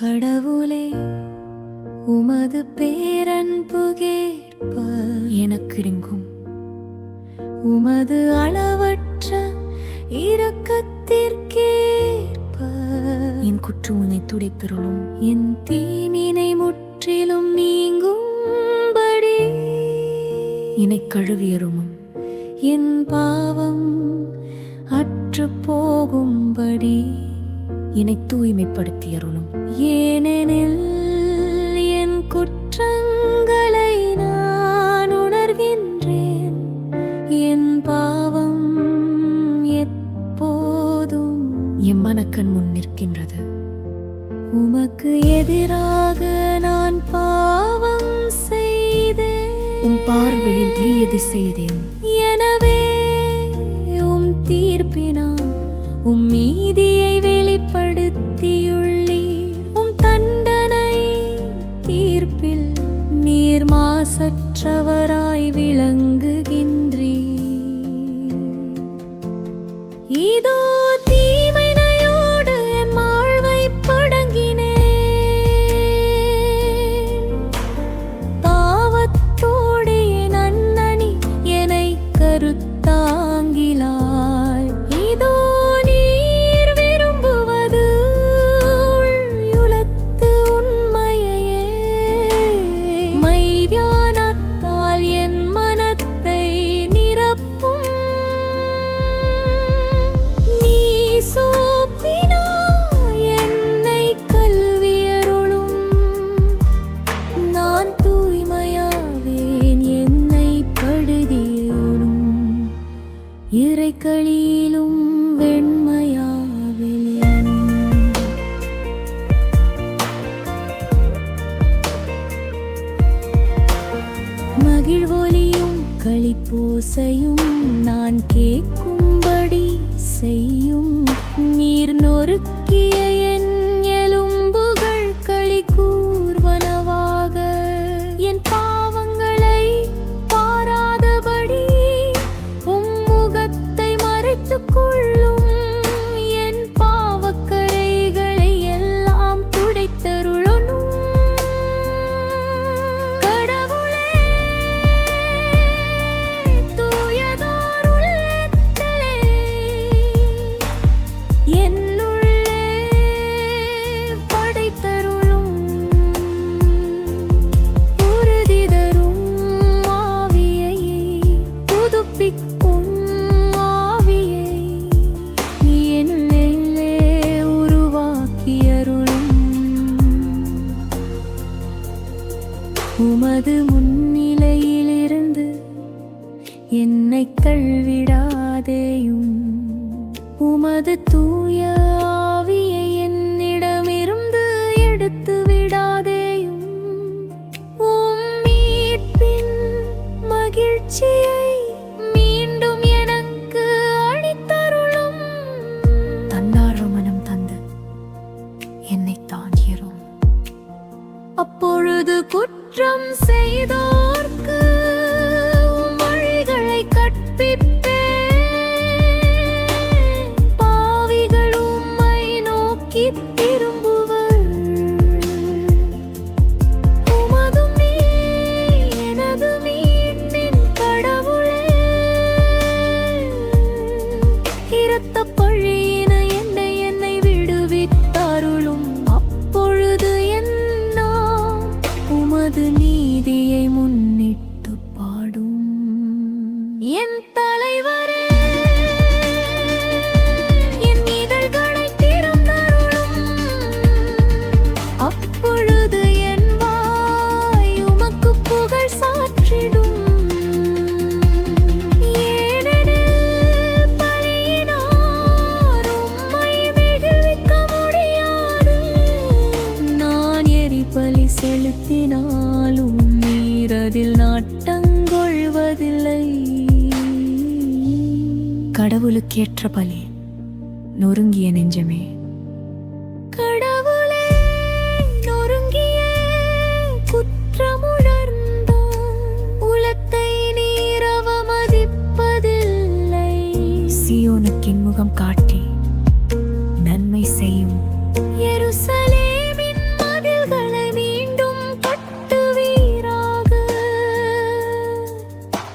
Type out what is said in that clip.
கடவுளே உமது பேரன்பு கேட்ப எனக்கிருங்கும். உமது அளவற்ற இரக்கத்திற்கேற்ப என் குற்றமுனை துடைப்பெறலும் என் தீமினை முற்றிலும் நீங்கும்படி. என்னை கழுவியருமும் என் பாவம் அற்று போகும்படி. என்னை தூய்மைப்படுத்தியருளும் ஏனெனில் என் குற்றங்களை நான் உணர்கின்றேன். என் பாவம் எப்போதும் என் மனக்கண் முன் நிற்கின்றது. உமக்கு எதிராக நான் பாவம் செய்தேன். உம் பார்வையில் தீயது செய்தேன். எனவே உம் தீர்ப்பினால் உம் நீதியை வெளிப்படுத்தியுள்ளீர் மாசற்றவராய் விளங்குகின்றீ இதோ தீமைனையோடு என் வாழ்வை படங்கினே பாவத்தோடு என் அண்ணனி என்னை கருத்தாங்கிலாய் இறைக்களிலும் வெண்மையாவேன் மகிழ்வொலியும் களிப்பூசையும் நான் கேட்கும்படி செய்யும் நீர் நொறுக்கிய என் உமது முன்னிலையிலிருந்து என்னை கழ்விடாதேயும் உமது தூய இரத்தப் என்னை என்னை விடுவித்தருளும். அப்பொழுது என்ன உமது நீதியை முன்னிட்டு பாடும். என் எரிபலி நீரதில் நாட்டங்கொள்வதில்லை கடவுளுக்கேற்ற பலி நொறுங்கிய நெஞ்சமே.